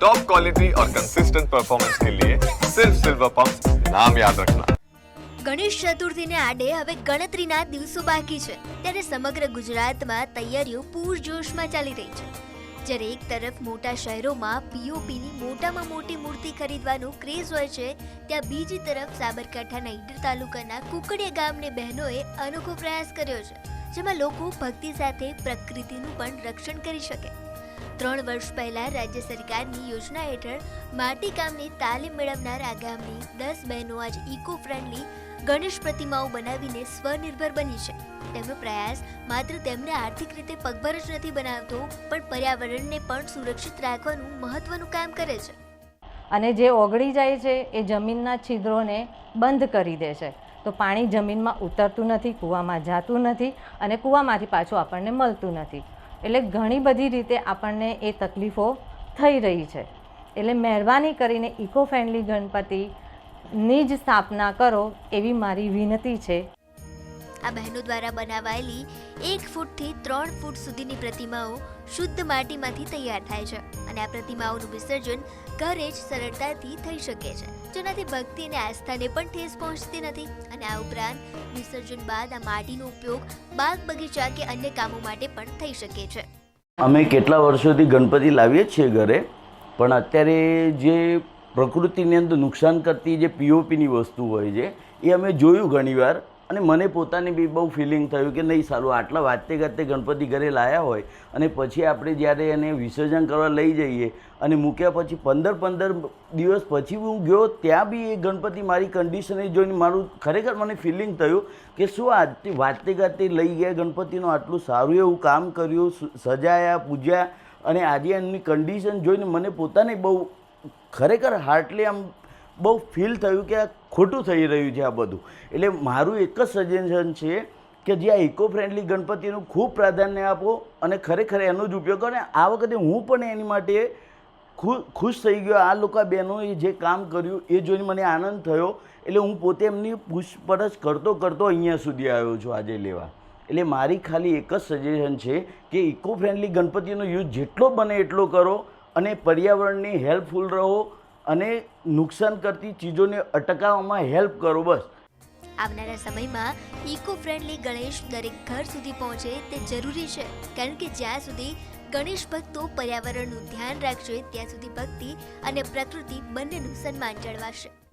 Top quality और consistent performance के लिए सिर्फ सिल्वर पंप नाम याद रखना ગણેશ ચતુર્થીને આડે હવે ગણતરીના દિવસો બાકી છે ત્યારે સમગ્ર ગુજરાતમાં તૈયારીઓ પૂરજોશમાં ચાલી રહી છે જ્યારે એક તરફ મોટા શહેરોમાં પીઓપીની મોટામાં મોટી મૂર્તિ ખરીદવાનો ક્રેઝ હોય છે ત્યાં બીજી તરફ સાબરકાંઠાના ઈડર તાલુકાના કુકડિયા ગામની બહેનોએ અનોખો પ્રયાસ કર્યો છે જેમાં લોકો ભક્તિ સાથે પ્રકૃતિનું પણ રક્ષણ કરી શકે ત્રણ વર્ષ પહેલા રાજ્ય સરકારની યોજના હેઠળ માટી કામની તાલીમ મેળવનાર આ ગામની દસ બહેનો આજ ઇકો ફ્રેન્ડલી ગણેશ પ્રતિમાઓ બનાવીને સ્વનિર્ભર બની છે. તેમનો પ્રયાસ માત્ર તેમને આર્થિક રીતે પગભર જ નથી બનાવતો, પણ પર્યાવરણને પણ સુરક્ષિત રાખવાનું મહત્વનું કામ કરે છે. અને જે ઓગળી જાય છે, એ જમીનના છિદ્રોને બંધ કરી દે છે. તો પાણી જમીનમાં ઉતરતું નથી, કૂવામાં જાતું નથી અને કૂવામાંથી પાછું આપણને મળતું નથી. એટલે ઘણી બધી રીતે આપણને એ તકલીફો થઈ રહી છે. એટલે મહેરબાની કરીને ઇકો ફ્રેન્ડલી ગણપતિની જ સ્થાપના કરો એવી મારી વિનંતી છે. આ બહેનો દ્વારા બનાવાયેલી એક ફૂટથી ત્રણ ફૂટ સુધીની પ્રતિમાઓ શુદ્ધ માટીમાંથી તૈયાર થાય છે અને આ પ્રતિમાઓનું વિસર્જન ઘરે જ સરળતાથી થઈ શકે છે. જેનાથી ભક્તિ અને આસ્થાને પણ ઠેસ પહોંચતી નથી અને આ ઉપરાંત વિસર્જન બાદ આ માટીનો ઉપયોગ બાગ બગીચા કે અન્ય કામો માટે પણ થઈ શકે છે. અમે કેટલા વર્ષોથી ગણપતિ લાવીએ છીએ ઘરે, પણ અત્યારે જે પ્રકૃતિની અંદર નુકસાન કરતી જે પીઓપીની વસ્તુ હોય છે, એ અમે જોયું ઘણીવાર. અને મને પોતાને બી બહુ ફિલિંગ થયું કે નહીં સારું, આટલા વાતે ગાતે ગણપતિ ઘરે લાયા હોય અને પછી આપણે જ્યારે એને વિસર્જન કરવા લઈ જઈએ અને મૂક્યા પછી પંદર પંદર દિવસ પછી હું ગયો, ત્યાં બી એ ગણપતિ મારી કંડિશને જોઈને મારું ખરેખર મને ફિલિંગ થયું કે શું આજથી વાતે ગાતે લઈ ગયા ગણપતિનું, આટલું સારું એવું કામ કર્યું સજાયા, પૂજ્યા અને આજે એમની કન્ડિશન જોઈને મને પોતાને બહુ ખરેખર હાર્ટલી આમ બહુ ફીલ થયું કે આ ખોટું થઈ રહ્યું છે આ બધું. એટલે મારું એક જ સજેશન છે કે જે આ ઇકો ફ્રેન્ડલી ગણપતિનું ખૂબ પ્રાધાન્ય આપો અને ખરેખર એનો જ ઉપયોગ કરો. આ વખતે હું પણ એની માટે ખુશ થઈ ગયો. આ લોકો બહેનોએ જે કામ કર્યું એ જોઈને મને આનંદ થયો. એટલે હું પોતે એમની પૂછપરછ કરતો કરતો અહીંયા સુધી આવ્યો છું આજે લેવા. એટલે મારી ખાલી એક જ સજેશન છે કે ઇકો ફ્રેન્ડલી ગણપતિનો યુઝ જેટલો બને એટલો કરો અને પર્યાવરણની હેલ્પફુલ રહો અને નુકસાન કરતી ચીજોને અટકાવવામાં હેલ્પ કરો બસ. આવનારા સમયમાં ઇકો ફ્રેન્ડલી ગણેશ દરેક ઘર સુધી પહોંચે તે જરૂરી છે. કારણ કે જ્યાં સુધી ગણેશ ભક્તો પર્યાવરણનું ધ્યાન રાખશે, ત્યાં સુધી ભક્તિ અને પ્રકૃતિ બંનેનું સન્માન જળવાશે.